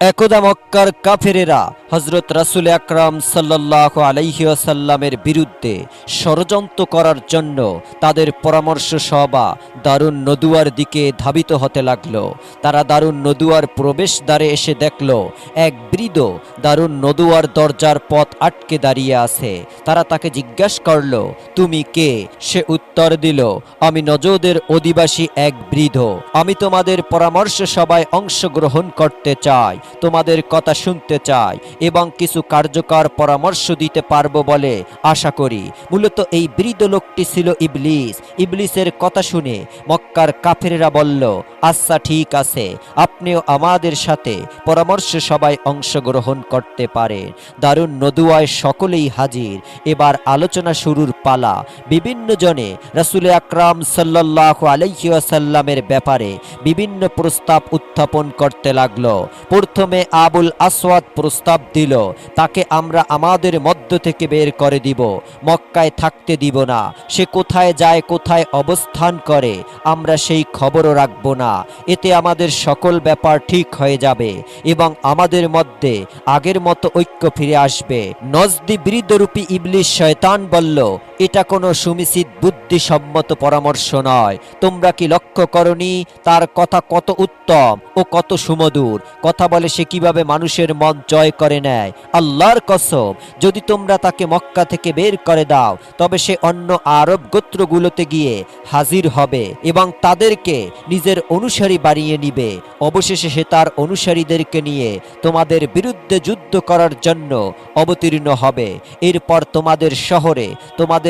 একদা মক্কার কাফেরেরা হজরত রাসুল আকরাম সাল্লাহ আলাইহিয়াসাল্লামের বিরুদ্ধে ষড়যন্ত্র করার জন্য তাদের পরামর্শ সভা দারুণ নদুয়ার দিকে ধাবিত হতে লাগল। তারা দারুণ নদুয়ার প্রবেশদ্বারে এসে দেখল, এক বৃদ্ধ দারুণ নদুয়ার দরজার পথ আটকে দাঁড়িয়ে আছে। তারা তাকে জিজ্ঞাসা করল, তুমি কে? সে উত্তর দিল, আমি নজদের অধিবাসী এক বৃদ্ধ। আমি তোমাদের পরামর্শ সভায় অংশগ্রহণ করতে চাই। তোমাদের কথা শুনতে চাই এবং কিছু কার্যকর পরামর্শ দিতে পারব বলে আশা করি। মূলত এই বৃদ্ধ লোকটি ছিল ইবলিস। ইবলিসের কথা শুনে মক্কার কাফেরেরা বলল আচ্ছা ঠিক আছে। আপনিও আমাদের সাথে পরামর্শ সবাই অংশগ্রহণ করতে পারেন। দারুণ নদুয়ায় সকলেই হাজির। এবার আলোচনা শুরুর পালা। বিভিন্ন জনে রাসুল আকরাম সাল্লাহ আলাইসাল্লামের ব্যাপারে বিভিন্ন প্রস্তাব উত্থাপন করতে লাগল। প্রথমে আবুল আসওয়াদ প্রস্তাব দিল, তাকে আমরা আমাদের মধ্য থেকে বের করে দিব, মক্কায় থাকতে দিব না, সে কোথায় যায়, কোথায় অবস্থান করে, আমরা সেই খবরও রাখব না, এতে আমাদের সকল ব্যাপার ঠিক হয়ে যাবে, এবং আমাদের মধ্যে আগের মতো ঐক্য ফিরে আসবে। নজদি বৃদ্ধরূপী ইবলিশ শয়তান বলল এটা কোনো সুমিচিত বুদ্ধিসম্মত পরামর্শ নয়। তোমরা কি লক্ষ্য করনি? তার কথা কত উত্তম ও কত সুমধুর। কথা বলে সে কীভাবে মানুষের মন জয় করে নেয়। আল্লাহর কসম, যদি তোমরা তাকে মক্কা থেকে বের করে দাও, তবে সে অন্য আরব গোত্রগুলোতে গিয়ে হাজির হবে এবং তাদেরকে নিজের অনুসারী বাড়িয়ে নিবে। অবশেষে সে তার অনুসারীদেরকে নিয়ে তোমাদের বিরুদ্ধে যুদ্ধ করার জন্য অবতীর্ণ হবে। এরপর তোমাদের শহরে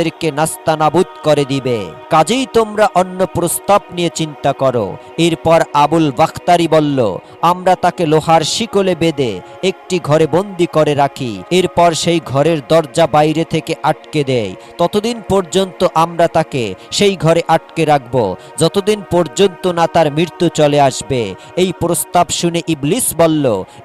তোমাদেরকে নাস্তানাবুদ করে দিবে। কাজেই তোমরা অন্য প্রস্তাব নিয়ে চিন্তা করো। এরপর আবুল বাখতারি বলল, আমরা তাকে লোহার শিকলে বেঁধে একটি ঘরে বন্দি করে রাখি। এরপর সেই ঘরের দরজা বাইরে থেকে আটকে দেয়। ততদিন পর্যন্ত আমরা তাকে সেই ঘরে আটকে রাখব। যতদিন পর্যন্ত না তার মৃত্যু চলে আসবে। এই প্রস্তাব শুনে ইবলিস বলল,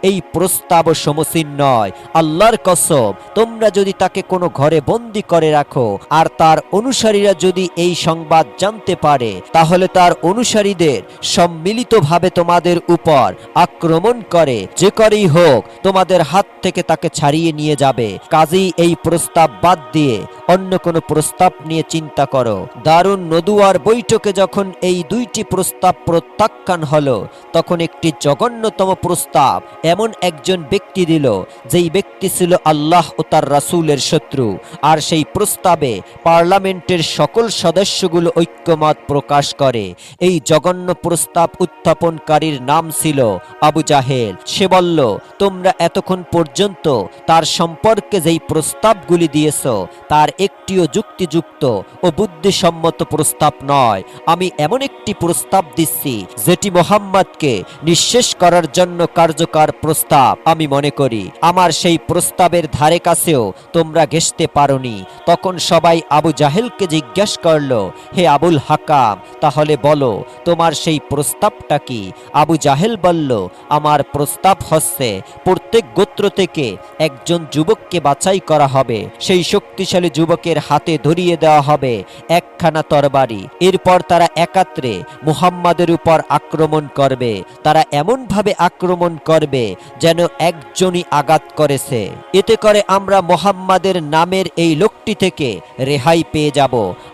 এই প্রস্তাবও সমসীন নয়। আল্লাহর কসম, তোমরা যদি তাকে কোনো ঘরে বন্দি করে রাখো আর তার অনুসারীরা যদি এই সংবাদ জানতে পারে, তাহলে তার অনুসারীদের সম্মিলিতভাবে তোমাদের উপর আক্রমণ করে। যে করেই হোক, তোমাদের হাত থেকে তাকে ছাড়িয়ে নিয়ে যাবে। কাজেই এই প্রস্তাব বাদ দিয়ে অন্য কোনো প্রস্তাব নিয়ে চিন্তা করো। দারুণ নদুয়ার বৈঠকে যখন এই দুইটি প্রস্তাব প্রত্যাখ্যান হলো, তখন একটি জঘন্যতম প্রস্তাব, এমন একজন ব্যক্তি দিল, যেই ব্যক্তি ছিল আল্লাহ ও তার রাসূলের শত্রু। আর সেই প্রস্তাবে পার্লামেন্টের সকল সদস্যগুলো ঐক্যমত প্রকাশ করে। এই জঘন্য প্রস্তাব উত্থাপনকারীর নাম ছিল আবু জাহেল। সে বলল, তোমরা এতক্ষণ পর্যন্ত তার সম্পর্কে যেই প্রস্তাবগুলি দিয়েছ, তার একটিও যুক্তিযুক্ত ও বুদ্ধিসম্মত প্রস্তাব নয়। আমি এমন একটি প্রস্তাব দিচ্ছি, যেটি মোহাম্মদকে নিঃশেষ করার জন্য কার্যকর প্রস্তাব। আমি মনে করি, আমার সেই প্রস্তাবের ধারে কাছেও তোমরা ঘেসতে পারোনি। তখন সবাই আবু জাহেলকে জিজ্ঞেস করল, হে আবুল হাকাম, তাহলে বলো, তোমার সেই প্রস্তাবটা কি? আবু জাহেল বলল, আমার প্রস্তাব হচ্ছে, প্রত্যেক গোত্র থেকে একজন যুবককে বাছাই করা হবে। সেই শক্তিশালী যুবকের হাতে ধরিয়ে দেওয়া হবে একখানা তরবারি। এরপর তারা একাত্রে মুহাম্মাদের উপর আক্রমণ করবে। তারা এমনভাবে আক্রমণ করবে যেন একজনই আঘাত করেছে। এতে করে আমরা মোহাম্মাদের নামের এই লোকটি থেকে রেহাই পেয়ে যাব।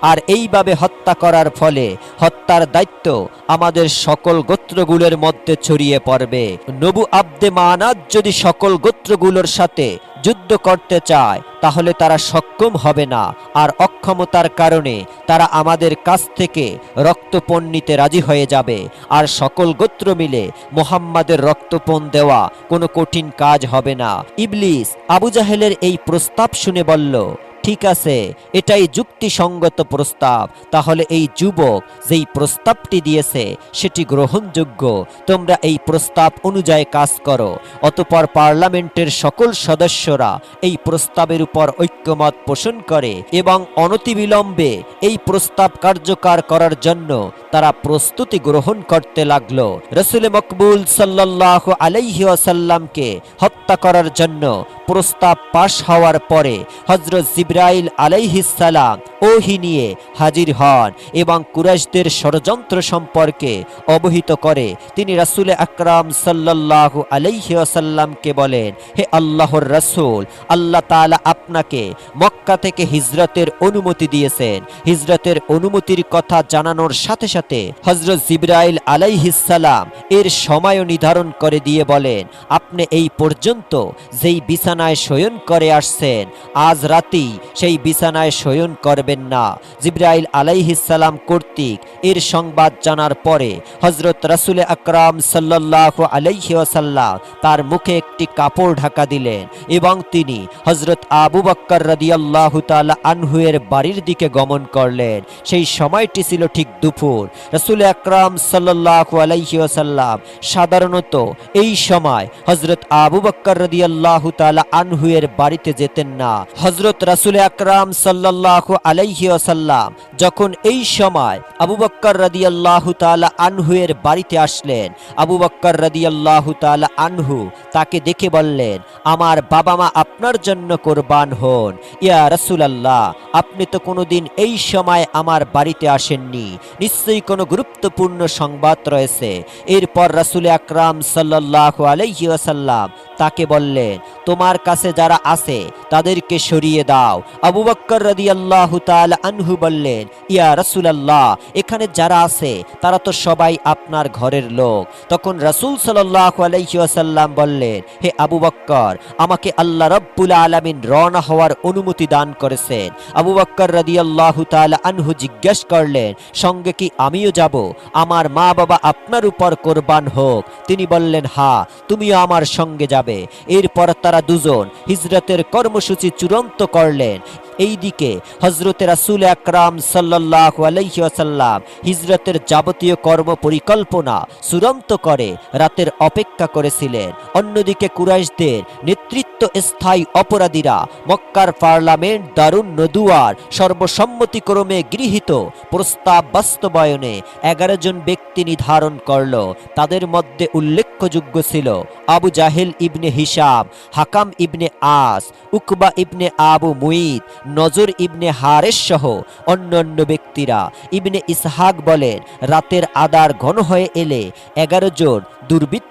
আর এইভাবে হত্যা করার ফলে হত্যার দায়িত্ব আমাদের সকল গোত্রগুলোর মধ্যে ছড়িয়ে পড়বে। নবু আব্দে মানাত যদি সকল গোত্রগুলোর সাথে যুদ্ধ করতে চায়, তাহলে তারা সক্ষম হবে না। আর অক্ষমতার কারণে তারা আমাদের কাছ থেকে রক্তপণ নিতে রাজি হয়ে যাবে। আর সকল গোত্র মিলে মোহাম্মাদের রক্তপণ দেওয়া কোনো কঠিন কাজ হবে না। ইবলিস আবু জাহেলের এই প্রস্তাব শুনে বলল ঠিক আছে, এটাই যুক্তিসঙ্গত প্রস্তাব। তাহলে এই যুবক যেই প্রস্তাবটি দিয়েছে, সেটি গ্রহণযোগ্য। তোমরা এই প্রস্তাব অনুযায়ী কাজ করো। অতপর পার্লামেন্টের সকল সদস্যরা এই প্রস্তাবের উপর ঐক্যমত পোষণ করে এবং অনতিবিলম্বে এই প্রস্তাব কার্যকর করার জন্য তারা প্রস্তুতি গ্রহণ করতে লাগল। রসুল মকবুল সাল্লাহ আলাইহি আসাল্লামকে হত্যা করার জন্য প্রস্তাব পাশ হওয়ার পরে হজরত জিব্রাইল আলাইহিসালাম ওহি নিয়ে হাজির হন এবং কুরাইশদের ষড়যন্ত্র সম্পর্কে অবহিত করে। তিনি রাসুল আকরাম সাল্লাল্লাহু আলাইহি ওয়াসাল্লামকে বলেন, হে আল্লাহর রাসূল, আল্লাহ তাআলা আপনাকে মক্কা থেকে হিজরতের অনুমতি দিয়েছেন। হিজরতের অনুমতির কথা জানানোর সাথে সাথে হজরত জিব্রাইল আলাইহিসালাম এর সময়ও নির্ধারণ করে দিয়ে বলেন, আপনি এই পর্যন্ত যেই বিছানায় শয়ন করে আসছেন, আজ রাতেই সেই বিছানায় শয়ন করবেন না। জিব্রাইল আলাইহিসালাম কর্তৃক এর সংবাদ জানার পরে হজরত রাসুল আকরাম সাল্লাহ আলাইহি ওয়াসাল্লাম তার মুখে একটি কাপড় ঢাকা দিলেন এবং তিনি হজরত আবু বক্কর রাদিয়াল্লাহু তাআলা আনহুয়ের বাড়ির দিকে গমন করলেন। সেই সময়টি ছিল ঠিক দুপুর। রাসুল আকরাম সাল্লাহ আলাইহি ওয়াসাল্লাম সাধারণত এই সময় হজরত আবু বক্কর রাদিয়াল্লাহু তাআলা আনহুয়ের বাড়িতে যেতেন না। হজরত রাসুল আকরাম সাল্লাহ আলাইহি ওয়াসাল্লাম যখন এই সময় আবু বক্কর রাদিয়াল্লাহু তাআলা আনহুয়ের বাড়িতে আসলেন, আবু বক্কর রাদিয়াল্লাহু তাআলা আনহু তাকে দেখে বললেন, আমার বাবা মা আপনার জন্য কোরবান হন। ইয়া রাসূলুল্লাহ, আপনি তো কোনোদিন এই সময় আমার বাড়িতে আসেননি। নিশ্চয়ই কোনো গুরুত্বপূর্ণ সংবাদ রয়েছে। এরপর রাসূল আকরাম সাল্লাল্লাহু আলাইহি ওয়াসাল্লাম তাকে বললেন তোমার কাছে যারা আছে, তাদেরকে সরিয়ে দাও। আবু বক্কর রাদিয়াল্লাহু তাআলা আনহু বললেন, ইয়া রাসূলুল্লাহ, এখানে যারা আছে, তারা তো সবাই আপনার ঘরের লোক। তখন রাসূল সাল্লাল্লাহু আলাইহি ওয়াসাল্লাম বললেন, হে আবু বক্কর, আমাকে আল্লাহ রাব্বুল আলামিন রওনা হওয়ার অনুমতি দান করেছেন। আবু বক্কর রাদিয়াল্লাহু তাআলা আনহু জিজ্ঞেস করলেন, সঙ্গে কি আমিও যাব? আমার মা বাবা আপনার উপর কোরবান হোক। তিনি বললেন হা তুমিও আমার সঙ্গে যাবে। এরপর তারা দুজন হিজরতের কর্মসূচি চূড়ান্ত করলেন। এইদিকে হজরতে রাসুল আকরাম সাল্লাহ আলাইসাল্লাম হিজরতের যাবতীয় কর্ম পরিকল্পনা চূড়ান্ত করে রাতের অপেক্ষা করেছিলেন। অন্যদিকে কুরাইশদের নেতৃত্ব স্থায়ী অপরাধীরা মক্কার পার্লামেন্ট দারুণ নদুয়ার সর্বসম্মতিক্রমে গৃহীত প্রস্তাব বাস্তবায়নে এগারো জন ব্যক্তি নির্ধারণ করল। তাদের মধ্যে উল্লেখযোগ্য ছিল আবু জাহেল ইবনে হিসাব হাকাম ইবনে আস, উকবা ইবনে আবু মুঈদ নজর ইবনে হারেস সহ অন্যান্য ব্যক্তিরা। ইবনে ইসহাক বলেন, রাতের আদার ঘন হয়ে এলে এগারো জন দুর্বৃত্ত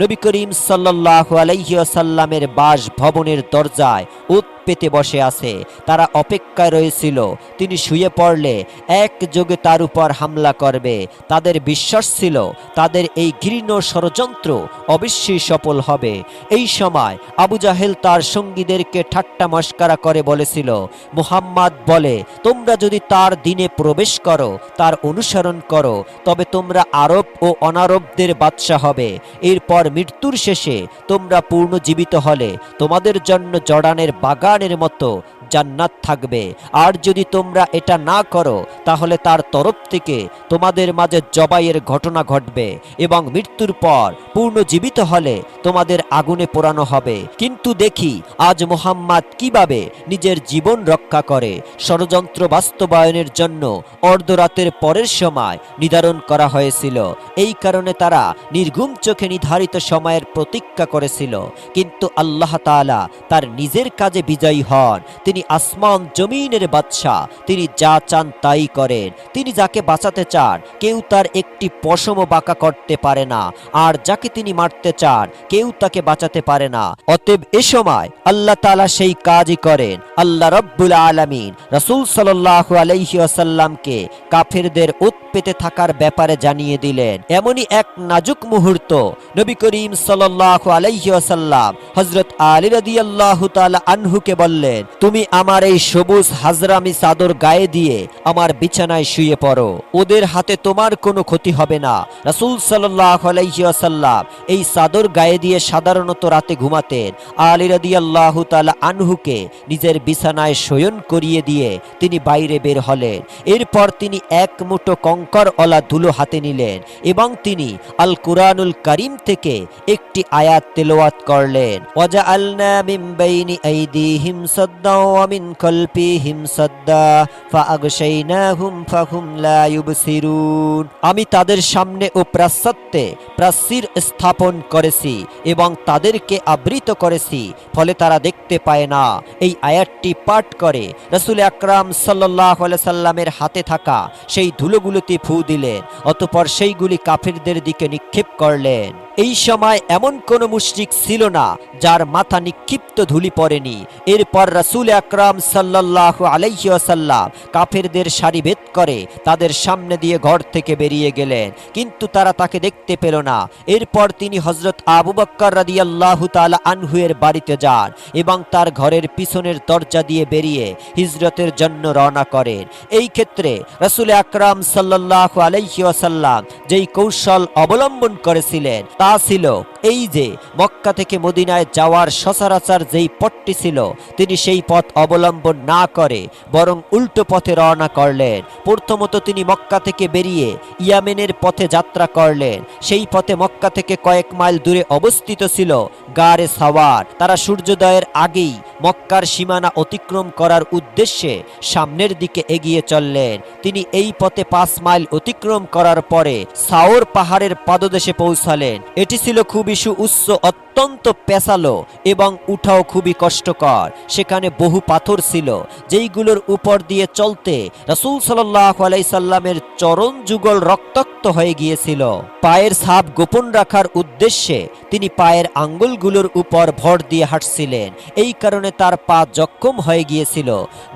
নবী করিম সাল্লাহ আলাইসাল্লামের বাস ভবনের দরজায় উৎ পেতে বসে আছে। তারা অপেক্ষায় রয়েছিল। তিনি শুয়ে পড়লে এক যোগে তার উপর হামলা করবে। তাদের বিশ্বাস ছিল, তাদের এই ঘৃণ ষড়যন্ত্র অবশ্যই সফল হবে। এই সময় আবু জাহেল তার সঙ্গীদেরকে ঠাট্টা মস্কারা করে বলেছিল, মুহাম্মদ বলে, তোমরা যদি তার দিনে প্রবেশ করো, তার অনুসরণ করো, তবে তোমরা আরব ও অনারবদের বাদশা হবে। এরপর মৃত্যুর শেষে তোমরা পূর্ণ জীবিত হলে তোমাদের জন্য জর্ডানের বাগানের মতো জান্নাত থাকবে। আর যদি তোমরা এটা না করো, তাহলে তার তরফ থেকে তোমাদের মাঝে জবাইয়ের ঘটনা ঘটবে এবং মৃত্যুর পর পূর্ণ জীবিত হলে তোমাদের আগুনে পোড়ানো হবে। কিন্তু দেখি, আজ মোহাম্মদ কীভাবে নিজের জীবন রক্ষা করে। ষড়যন্ত্র বাস্তবায়নের জন্য অর্ধরাতের পরের সময় নির্ধারণ করা হয়েছিল। এই কারণে তারা নির্ঘুম চোখে নির্ধারিত সময়ের প্রতীক্ষা করেছিল। কিন্তু আল্লাহ তাআলা তার নিজের কাজে বিজয়ী হন। তিনি আসমান জমিনের বাদশাহ। তিনি যা চান তাই করেন। তিনি যাকে বাঁচাতে চান, কেউ তার একটি পশমও বাঁকা করতে পারে না। আর যাকে তিনি মারতে চান, কেউ তাকে বাঁচাতে পারে না। অতএব এ সময় আল্লাহ তাআলা সেই কাজই করেন। আল্লাহ রব্বুল আলামিন রাসূল সাল্লাল্লাহু আলাইহি ওয়াসাল্লামকে কাফেরদের উৎপেতে থাকার ব্যাপারে জানিয়ে দিলেন। এমনই এক নাজুক মুহূর্ত নবী করিম সাল্লাল্লাহু আলাইহি ওয়াসাল্লাম হযরত আলী রাদিয়াল্লাহু তাআলা আনহুকে বললেন, তুমি আমার এই সবুজ হাজরামি চাদর গায়ে দিয়ে আমার বিছানায় শুয়ে পড়ো। ওদের হাতে তোমার কোনো ক্ষতি হবে না। রাসূল আলাইহি এই চাদর গায়ে দিয়ে সাধারণত রাতে ঘুমাতেন। আলী রাদিয়াল্লাহু তাআলা আনহুকে নিজের বিছানায় শয়ন করিয়ে দিয়ে তিনি বাইরে বের হলেন। এরপর তিনি এক মুঠো কঙ্কর অলা ধুলো হাতে নিলেন এবং তিনি আল কুরআনুল করিম থেকে একটি আয়াত তেলাওয়াত করলেন। ওয়াজআলনা মিন বাইনি আইদিহিম ومن خلفهم صدا فأغشيناهم فهم لا يبصرون আমি তাদের সামনে ও প্রাশ্চাত্যে প্রাচীর স্থাপন করেছি এবং তাদেরকে আবৃত করেছি, ফলে তারা দেখতে পায় না। এই আয়াতটি পাঠ করে রসুল আকরাম সাল্লাহ সাল্লামের হাতে থাকা সেই ধুলোগুলোতে ফু দিলেন, অতপর সেইগুলি কাফিরদের দিকে নিক্ষেপ করলেন। এই সময় এমন কোন মুশরিক ছিল না যার মাথা নিক্ষিপ্ত ধুলি পড়েনি। এরপর রাসূল আকরাম সাল্লাল্লাহু আলাইহি ওয়াসাল্লাম কাফেরদের সারি ভেদ করে তাদের সামনে দিয়ে ঘর থেকে বেরিয়ে গেলেন, কিন্তু তারা তাকে দেখতে পেল না এরপর তিনি হজরত আবু বক্কর রাদিয়াল্লাহু তালা আনহুয়ের বাড়িতে যান এবং তার ঘরের পিছনের দরজা দিয়ে বেরিয়ে হিজরতের জন্য রওনা করেন। এই ক্ষেত্রে রসুল আকরাম সাল্লাহ আলাইহি যেই কৌশল অবলম্বন করেছিলেন তা ছিল এই যে মক্কা থেকে মদিনায় যাওয়ার সচরাচর যেই পথটি ছিল, তিনি সেই পথ অবলম্বন না করে বরং উল্টো পথে রওনা করলেন। প্রথমত তিনি মক্কা থেকে বেরিয়ে ইয়ামেনের পথে যাত্রা করলেন। সেই পথে মক্কা থেকে কয়েক মাইল দূরে অবস্থিত ছিল গারে সাওয়ার। তারা সূর্যোদয়ের আগেই মক্কার সীমানা অতিক্রম করার উদ্দেশ্যে সামনের দিকে এগিয়ে চললেন। তিনি এই পথে পাঁচ মাইল অতিক্রম করার পরে সাওর পাহাড়ের পাদদেশে পৌঁছালেন। এটি ছিল খুবই সু উচ্চ অত্যন্ত পেঁচালো এবং উঠাও খুবই কষ্টকর। সেখানে বহু পাথর ছিল, যেইগুলোর উপর দিয়ে চলতে রাসূল সাল্লাল্লাহু আলাইহি সাল্লামের চরণ যুগল রক্তাক্ত হয়ে গিয়েছিল। পায়ের ছাপ গোপন রাখার উদ্দেশ্যে তিনি পায়ের আঙ্গুলগুলোর উপর ভর দিয়ে হাঁটছিলেন। এই কারণে তার পা জখম হয়ে গিয়েছিল।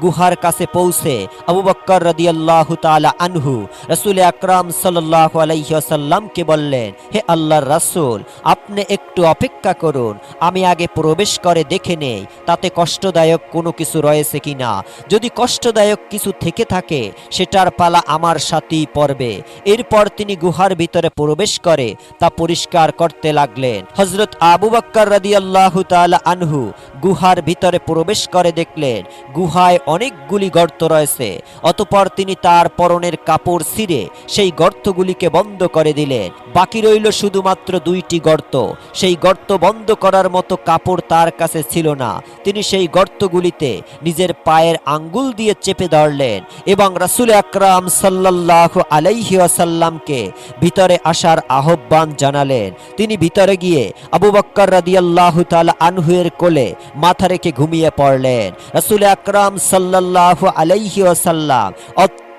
গুহার কাছে পৌঁছে আবু বক্কর রাদিয়াল্লাহু তাআলা আনহু রাসূল আকরাম সাল্লাল্লাহু আলাইহি ওয়াসাল্লামকে বললেন, হে আল্লাহর রাসূল, আপনি একটু অপেক্ষা করুন, আমি আগে প্রবেশ করে দেখে নেই, তাতে কষ্টদায়ক কোনো কিছু রয়েছে কিনা যদি কষ্টদায়ক কিছু থেকে থাকে, সেটার পালা আমার সাথেই পড়বে। এরপর তিনি গুহার ভিতরে প্রবেশ করে তা পরিষ্কার করতে লাগলেন। হজরত আবু বাক্কর রাদিয়াল্লাহু তাআলা আনহু গুহার ভিতরে প্রবেশ করে দেখলেন, গুহায় অনেকগুলি গর্ত রয়েছে। অতপর তিনি তার পরনের কাপড় ছিঁড়ে সেই গর্তগুলিকে বন্ধ করে দিলেন। বাকি রইল শুধুমাত্র দুইটি গর্ত। সেই গর্ত বন্ধ করার মতো কাপড় তার কাছে ছিল না। তিনি সেই গর্তগুলিতে নিজের পায়ের আঙ্গুল দিয়ে চেপে ধরলেন এবং রাসূল আকরাম সাল্লাল্লাহু আলাইহি ওয়াসাল্লামকে ভিতরে আসার আহ্বান জানালেন। তিনি ভিতরে গিয়ে আবু বক্কর রাদিয়াল্লাহু তাআলা আনহুয়ের কোলে মাথা রেখে ঘুমিয়ে পড়লেন। রাসূল আকরাম সাল্লাল্লাহু আলাইহি ওয়াসাল্লাম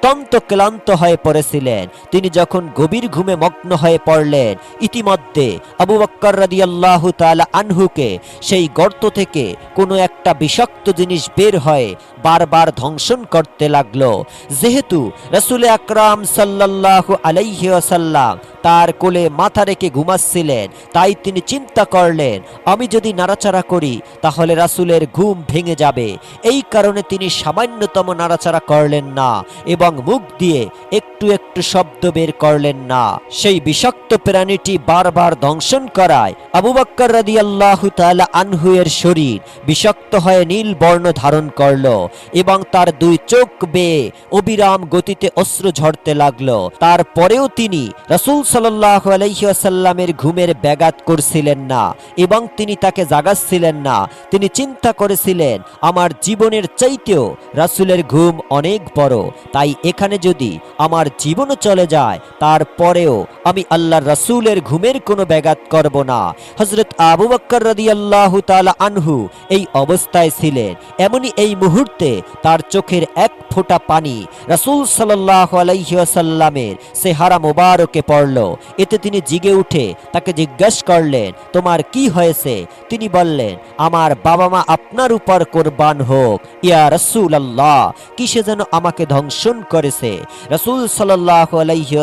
অত্যন্ত ক্লান্ত হয়ে পড়েছিলেন। তিনি যখন গভীর ঘুমে মগ্ন হয়ে পড়লেন, ইতিমধ্যে আবু বক্কর রাদিয়াল্লাহু তাআলা আনহুকে সেই গর্ত থেকে কোনো একটা বিষাক্ত জিনিস বের হয়ে বারবার ধ্বংসন করতে লাগল। যেহেতু রাসূল আকরাম সাল্লাল্লাহু আলাইহি ওয়াসাল্লাম তার কোলে মাথা রেখে ঘুমাচ্ছিলেন, তাই তিনি চিন্তা করলেন, আমি যদি নাড়াচাড়া করি, তাহলে রাসূলের ঘুম ভেঙে যাবে। এই কারণে তিনি সামান্যতম নাড়াচাড়া করলেন না এবং মুখ দিয়ে একটু একটু শব্দ বের করলেন না। সেই বিষাক্ত প্রাণীটি বারবার দংশন করায় আবু বক্কর রাদিয়াল্লাহু তাআলা আনহু এর শরীর বিষাক্ত হয়ে নীল বর্ণ ধারণ করল এবং তার দুই চোখ বেয়ে অবিরাম গতিতে অশ্রু ঝরতে লাগল। তারপরেও তিনি রাসূল সাল্লাল্লাহু আলাইহি ওয়াসাল্লামের ঘুমের ব্যাঘাত করছিলেন না এবং তিনি তাকে জাগাচ্ছিলেন না। তিনি চিন্তা করেছিলেন, আমার জীবনের চাইতেও রাসূলের ঘুম অনেক বড়, তাই এখানে যদি আমার জীবনও চলে যায়, তারপরেও আমি আল্লাহ রসুলের ঘুমের কোনো ব্যাঘাত করব না। হজরত আবু বক্কর আল্লাহ তাআলা আনহু এই অবস্থায় ছিলেন। এমনই এই মুহূর্তে তার চোখের এক ফোঁটা পানি রাসূল সাল্লাল্লাহু আলাইহি ওয়াসাল্লামের চেহারা মোবারকে পড়ল। এতে তিনি জিগে উঠে তাকে জিজ্ঞেস করলেন, তোমার কি হয়েছে? তিনি বললেন, আমার বাবা মা আপনার উপর কোরবান হোক। ইয়া রাসূল আল্লাহ কিসে যেন আমাকে ধ্বংসন করেছে? রাসূল আলাইহি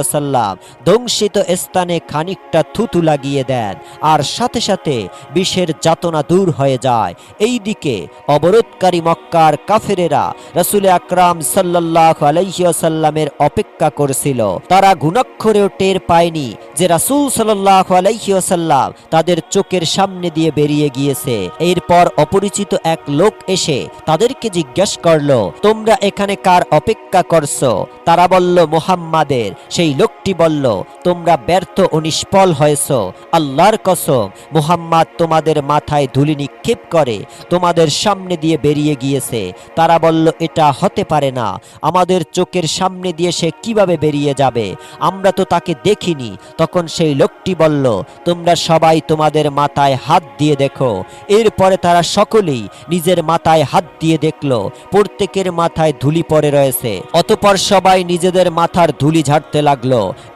ধ্বংসিত স্থানে খানিকটা থুতু লাগিয়ে দেন আর সাথে সাথে বিষের যাতনা দূর হয়ে যায়। এই দিকে অবরোধকারী মক্কার কাফেরেরা রাসূল আকরাম সাল্লাহ আলাইসাল্লামের অপেক্ষা করছিল। তারা গুণাক্ষরেও টের পায়নি যে রাসূল সাল্লাহ আলাইসাল্লাম তাদের চোখের সামনে দিয়ে বেরিয়ে গিয়েছে। এরপর অপরিচিত এক লোক এসে তাদেরকে জিজ্ঞেস করল, তোমরা এখানে কার অপেক্ষা করছ? তারা বলল, মুহাম্মাদের। সেই লোকটি বলল, তোমরা ব্যর্থ ও নিষ্ফল হয়েছ। আল্লাহর কসম, মুহাম্মদ তোমাদের মাথায় ধুলি নিক্ষেপ করে তোমাদের সামনে দিয়ে বেরিয়ে গিয়েছে। তারা বলল, এটা হতে পারে না। আমাদের চোখের সামনে দিয়ে সে কীভাবে বেরিয়ে যাবে? আমরা তো তাকে দেখিনি। তখন সেই লোকটি বলল, তোমরা সবাই তোমাদের মাথায় হাত দিয়ে দেখো। এরপরে তারা সকলেই নিজের মাথায় হাত দিয়ে দেখল। প্রত্যেকের মাথায় ধুলি পড়ে রয়েছে। অতপর সবাই নিজেদের মাথার ধুলি ঝাড়তে লাগল।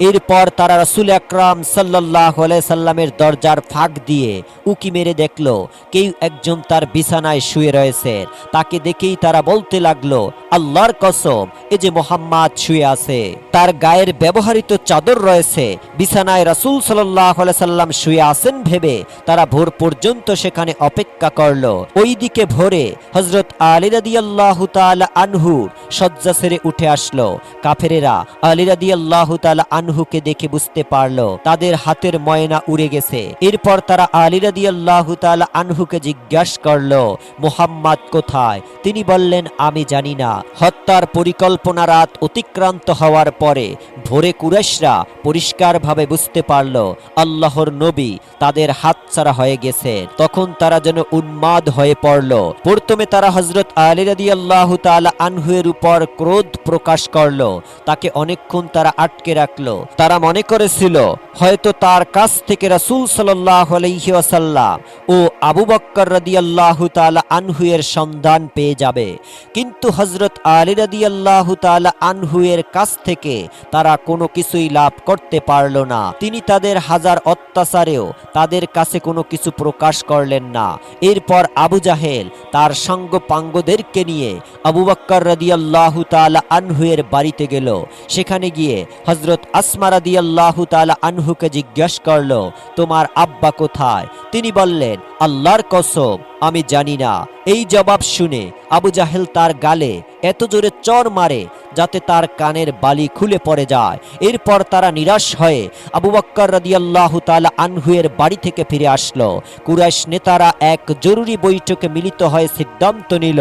এরপর তারা রাসূল আকরাম সাল্লাহ সাল্লামের দরজার ফাঁক দিয়ে উকি মেরে দেখল, কেউ একজন তার বিছানায় শুয়ে রয়েছে। তাকে দেখেই তারা বলতে লাগল আল্লাহর কসম এ যে মোহাম্মদ শুয়ে আছে। তার গায়ের ব্যবহৃত চাদর রয়েছে, বিছানায় রাসূল সাল্লাহ সাল্লাম শুয়ে আছেন ভেবে তারা ভোর পর্যন্ত সেখানে অপেক্ষা করল। ওইদিকে ভোরে হজরত আলী রাদিয়াল্লাহু তাআলা আনহুর শয্যা ছেড়ে উঠে আসলো। কাফেরেরা আলী রাদিয়াল্লাহু তাআলা আনহুকে দেখে বুঝতে পারল, তাদের হাতের ময়না উড়ে গেছে। এরপর তারা আলী রাদিয়াল্লাহু তাআলা আনহুকে জিজ্ঞাসা করল, মুহাম্মদ কোথায়? তিনি বললেন, আমি জানি না। হত্যার পরিকল্পনা রাত অতিক্রান্ত হওয়ার পরে ভোরে কুরেশরা পরিষ্কারভাবে বুঝতে পারল, আল্লাহর নবী তাদের হাতছাড়া হয়ে গেছে। তখন তারা যেন উন্মাদ হয়ে পড়ল। প্রথমে তারা হজরত আলী রাদি আল্লাহ তালা আনহুয়ের উপর ক্রোধ প্রকাশ করল। তাকে অনেকক্ষণ তারা আটকে রাখল। তারা মনে করেছিল, হয়তো তার কাছ থেকে রাসূল সাল্লাহ আলহিহাসাল্লাম ও আবু বক্কর রাদি আল্লাহ তালা আনহুয়ের সন্ধান পেয়ে যাবে। কিন্তু হজরত আলী রাদি আল্লাহ তালা আনহুয়ের কাছ থেকে তারা কোনো কিছুই লাভ করতে পারল না। তিনি তাদের হাজার অত্যাচারেও তাদের কাছে কোনো কিছু প্রকাশ করলেন না। এরপর আবু জাহেল তার সঙ্গ পাঙ্গদেরকে নিয়ে আবু বক্কর রাদি আল্লাহ তালা আনহুয়ের বাড়িতে গেল। সেখানে গিয়ে হজরত আসমা রাদি আল্লাহ তালা আনহুকে জিজ্ঞাসা করল, তোমার আব্বা কোথায়? তিনি বললেন, আল্লাহর কসম আমি জানি না। এই জবাব শুনে আবু জাহেল তার গালে এত জোরে চর মারে যাতে তার কানের বালি খুলে পড়ে যায়। এরপর তারা নিরাশ হয়ে আবু বক্কর রাদিয়াল্লাহু তাআলা আনহুয়ের বাড়ি থেকে ফিরে আসলো। কুরাইশ নেতারা এক জরুরি বৈঠকে মিলিত হয়ে সিদ্ধান্ত নিল,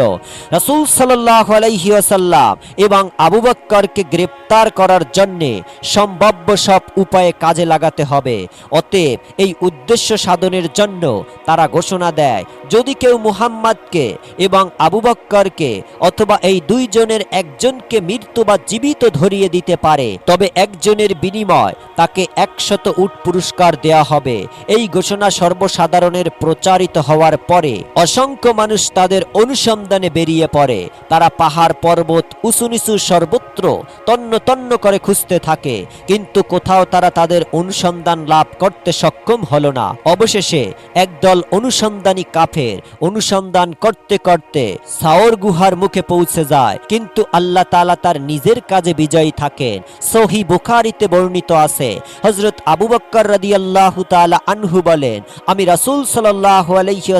রাসূল সাল্লাল্লাহু আলাইহি ওয়াসাল্লাম এবং আবু বক্করকে গ্রেপ্তার করার জন্যে সম্ভাব্য সব উপায়ে কাজে লাগাতে হবে। অতএব এই উদ্দেশ্য সাধনের জন্য তারা ঘোষণা দেয়, যদি কেউ মুহাম্মাদকে এবং আবু বক্করকে অথবা এই দুইজনের একজনকে মৃত্যু বা জীবিত ধরিয়ে দিতে পারে, তবে একজনের বিনিময় তাকে একশত উট পুরস্কার দেয়া হবে। এই ঘোষণা সর্বসাধারণের প্রচারিত হওয়ার পরে অসংখ্য মানুষ তাদের অনুসন্ধানে বেরিয়ে পড়ে। তারা পাহাড় পর্বত উঁচু নিচু সর্বত্র তন্ন তন্ন করে খুঁজতে থাকে, কিন্তু কোথাও তারা তাদের অনুসন্ধান লাভ করতে সক্ষম হলো না। অবশেষে একদল অনুসন্ধানী কাফের অনুসন্ধান করতে করতে সাওর গুহার মুখে পৌঁছে যায়। কিন্তু আল্লাহ তাআলা তার নিজের কাজে বিজয়ী থাকেন। সহি বুখারিতে বর্ণিত আছে হজরত আবু বক্কর রাদিয়াল্লাহু তাআলা আনহু বলেন, আমি রাসূল সাল্লাল্লাহু আলাইহি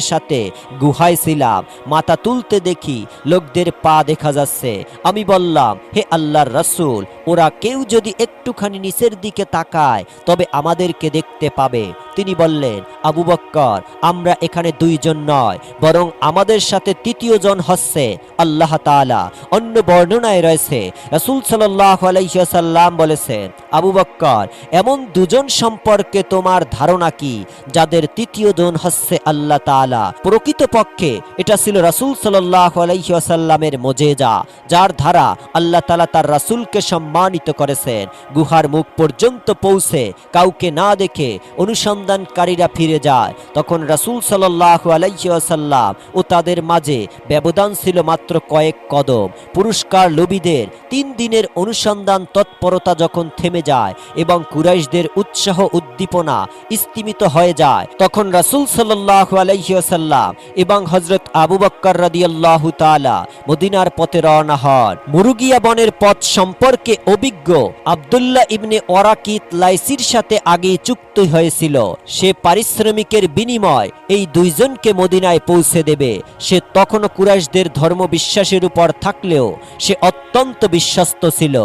সাথে গুহায় ছিলাম। মাথা তুলতে দেখি লোকদের পা দেখা যাচ্ছে। আমি বললাম, হে আল্লাহর রাসূল, ওরা কেউ যদি একটুখানি নিচের দিকে তাকায়, তবে আমাদেরকে দেখতে পাবে। তিনি বললেন, আবু বক্কর, আমরা এখানে দুইজন নয়, বরং আমাদের সাথে তৃতীয় জন হচ্ছে আল্লাহ তাআলা। অন্য বর্ণনায় রয়েছে, রাসূল সাল্লাল্লাহু আলাইহি ওয়াসাল্লাম বলেছেন, আবু বক্কর, এমন দুজন সম্পর্কে তোমার ধারণা কি, যাদের তৃতীয় জন হচ্ছে আল্লাহ তাআলা? প্রকৃতপক্ষে এটা ছিল রাসূল সাল্লাল্লাহু আলাইহি ওয়াসাল্লামের মোজেজা, যার ধারা আল্লাহ তালা তার রাসূলকে সম্মানিত করেছেন। গুহার মুখ পর্যন্ত পৌঁছে কাউকে না দেখে অনুসন্ধানকারীরা ফিরে যায়। তখন রাসূল সাল্লাল্লাহু আলাইহি ওয়াসাল্লাম ও তাদের মাঝে ব্যবধান ছিল মাত্র কয়েক কদম। পুরস্কার লোভীদের তিন দিনের অনুসন্ধান তৎপরতা যখন থেমে যায় এবং কুরাইশদের উৎসাহ উদ্দীপনা স্তিমিত হয়ে যায়, তখন রাসূল সাল্লাল্লাহু আলাইহি ওয়াসাল্লাম এবং হযরত আবু বক্কর রাদিয়াল্লাহু তাআলা মদিনার পথে রওনা হন। মুরুগিয়া বনের পথ সম্পর্কে অভিজ্ঞ আবদুল্লাহ ইবনে ওরাকিত লাইসির সাথে আগে চুক্তি হয়েছিল। সে পারিশ্রমিকের বিনিময় এই দুইজনকে মদিনায় পৌঁছে দেবে। সে তখনও কুরাইশদের ধর্ম বিশ্বাসের উপর থাকলেও সে অত্যন্ত বিশ্বস্ত ছিল।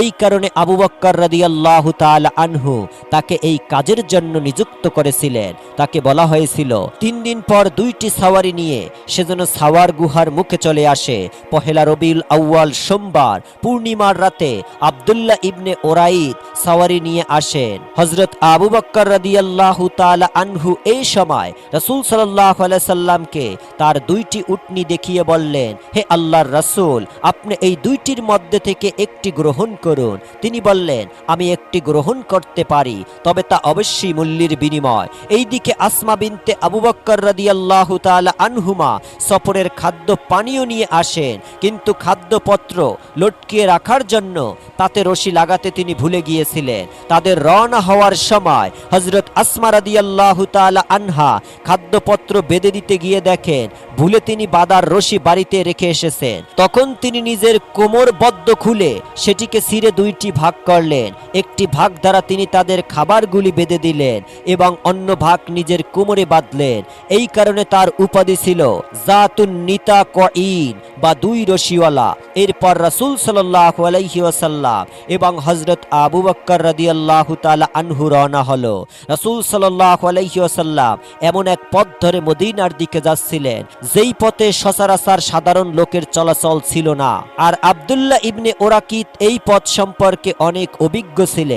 এই কারণে আবু বক্কর রাদিয়াল্লাহু তাআলা আনহু তাকে এই কাজের জন্য নিযুক্ত করেছিলেন। তাকে বলা হয়েছিল, তিন দিন পর দুইটি সাওয়ারি নিয়ে সে যেন সাওয়ার গুহার মুখে চলে আসে। পহেলা রবিউল আউয়াল সোমবার, পূর্ণিমার রাতে আবদুল্লাহ ইবনে ওরাইদ সাওয়ারি নিয়ে আসেন। হজরত আবু বক্কর রাদিয়াল্লাহু আনহু এই সময় রাসূল সাল্লামকে তার দুইটি উটনি দেখিয়ে বললেন, হে আল্লাহর রাসূল, আপনি এই দুইটির মধ্যে থেকে একটি গ্রহণ করুন। তিনি বললেন, আমি একটি গ্রহণ করতে পারি, তবে তা অবশ্যই মূল্যের বিনিময়। এইদিকে আসমা বিনতে আবু বক্কর তাআলা আনহুমা সফরের খাদ্য পানীয় নিয়ে আসেন, কিন্তু খাদ্যপত্র লটকিয়ে রাখার জন্য তাতে রশি লাগাতে তিনি ভুলে গিয়েছিলেন। তাদের রওনা হওয়ার সময় হজরত আসমা রাদিয়াল্লাহু তাআলা আনহা খাদ্যপত্র বেঁধে দিতে গিয়ে দেখেন ভুলে তিনি বাদার রশি বাড়িতে রেখে এসেছেন। তখন তিনি নিজের কোমর বদ্ধ খুলে সেটিকে সিরে দুইটি ভাগ করলেন। একটি ভাগ দ্বারা তিনি তাদের খাবারগুলি বেঁধে দিলেন এবং অন্য ভাগ নিজের কোমরে বাঁধলেন। এই কারণে তার উপাধি ছিল জাতুন নিতা কইন বা দুই রশিওয়ালা। এরপর রাসূল সাল্লাল্লাহু আলাইহি ওয়াসাল্লাম এবং হযরত আবু বক্কর রাদিয়াল্লাহু তাআলা আনহু রওনা হল। রাসূল সাল্লাল্লাহু আলাইহি ওয়াসাল্লাম এমন এক পথ ধরে মদিনার দিকে যাচ্ছিলেন যেই পথে সচরাচর সাধারণ লোকের চলাচল ছিল না। আর আবদুল্লাহ ইবনে ওরাকিত এই পথ সম্পর্কে অনেক অভিজ্ঞ ছিলেন।